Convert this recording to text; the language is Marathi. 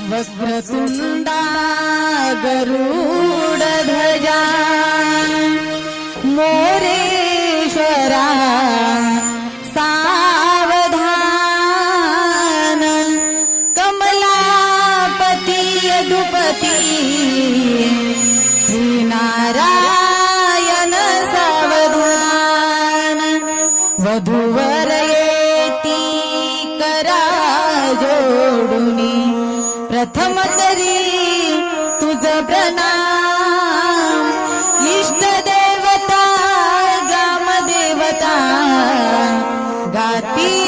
वक्रतुंडा गरुडध्वजा मोरेश्वरा सावधान। कमलापती यदुपती श्रीनारायण सावधान। वधूवर येती करा जोडुनी प्रथम तरी तुझ प्रणाम इष्ट देवता गाम देवता गाती